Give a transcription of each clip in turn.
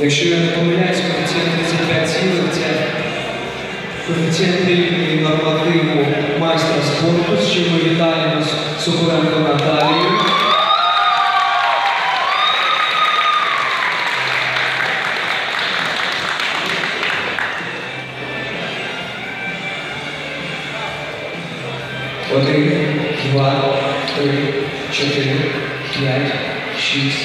Якщо я не помиляюсь, коефіцієнт 35 цілих це коефіцієнт рівний нормативу майстра спорту, з чим ми вітаємо Соколенко Наталію. Один, два, три, чотири, п'ять, шість,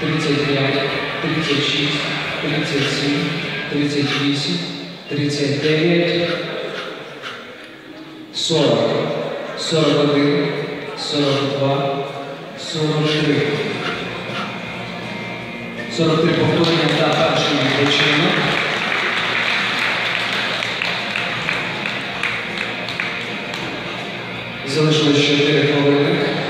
35, 36, 37, 38, 39, 40, 41, 42, 43. 43 повторення та перший відпочинок. Залишилось 4 хвилини.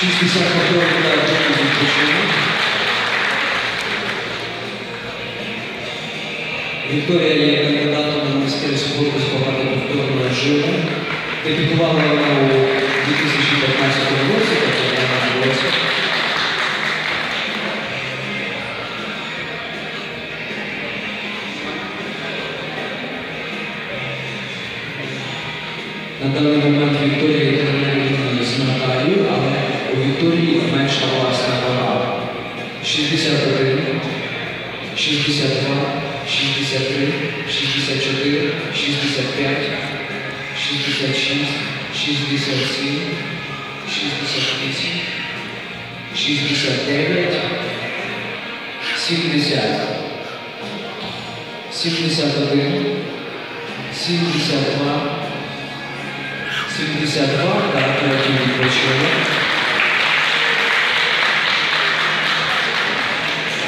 повторів та другий відпочинок. Вікторія є кандидатом на майстер спорту з багатоповторного режиму. Дебютувала вона у 2015 році, тобто в даному році. На даний момент Вікторія 64, 65, 66, 67, 68, 69, 70, 71, 72, 72, так, третій відпочинок.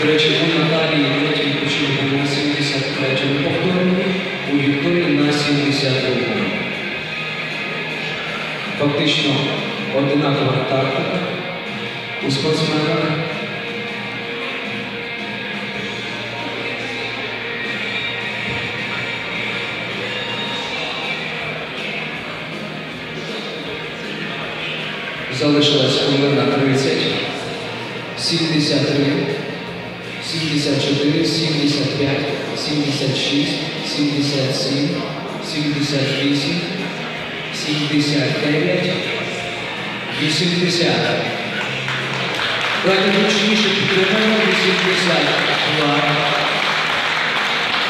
До речі, у Наталії третій відпочинок на 73-му повторенні, у Вікторії на 72-му. Фактично одинакова тактика у спортсмена. Залишилась хвилина 30, 73, 74, 75, 76, 77, 78, 79, 80. Давайте гучніше підтримаємо 82,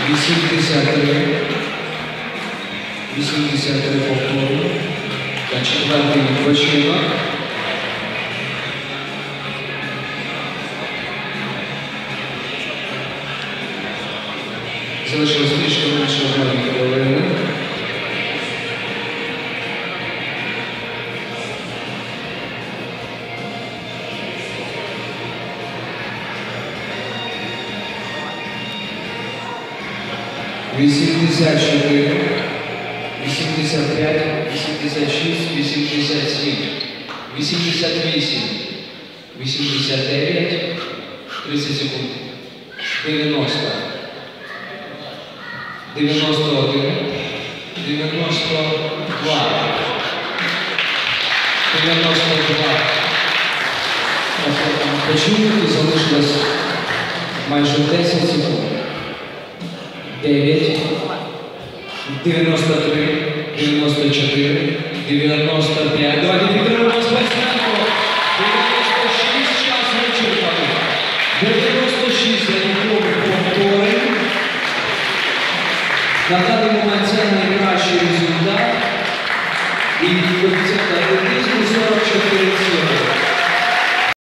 83, 83 повторно. Та четвертий відпочинок. Залишилось трішки менше одної хвилини. Вісімдесят чотири, вісімдесят п'ять, вісімдесят шість, вісімдесят сім, вісімдесят вісім, вісімдесят дев'ять, тридцять секунд, дев'яносто. 91, 92. 92. Почуйте, залишилось майже 10 секунд. 9, 93, 94, 95. Давайте підтримуємо спортсменку. Agar 完成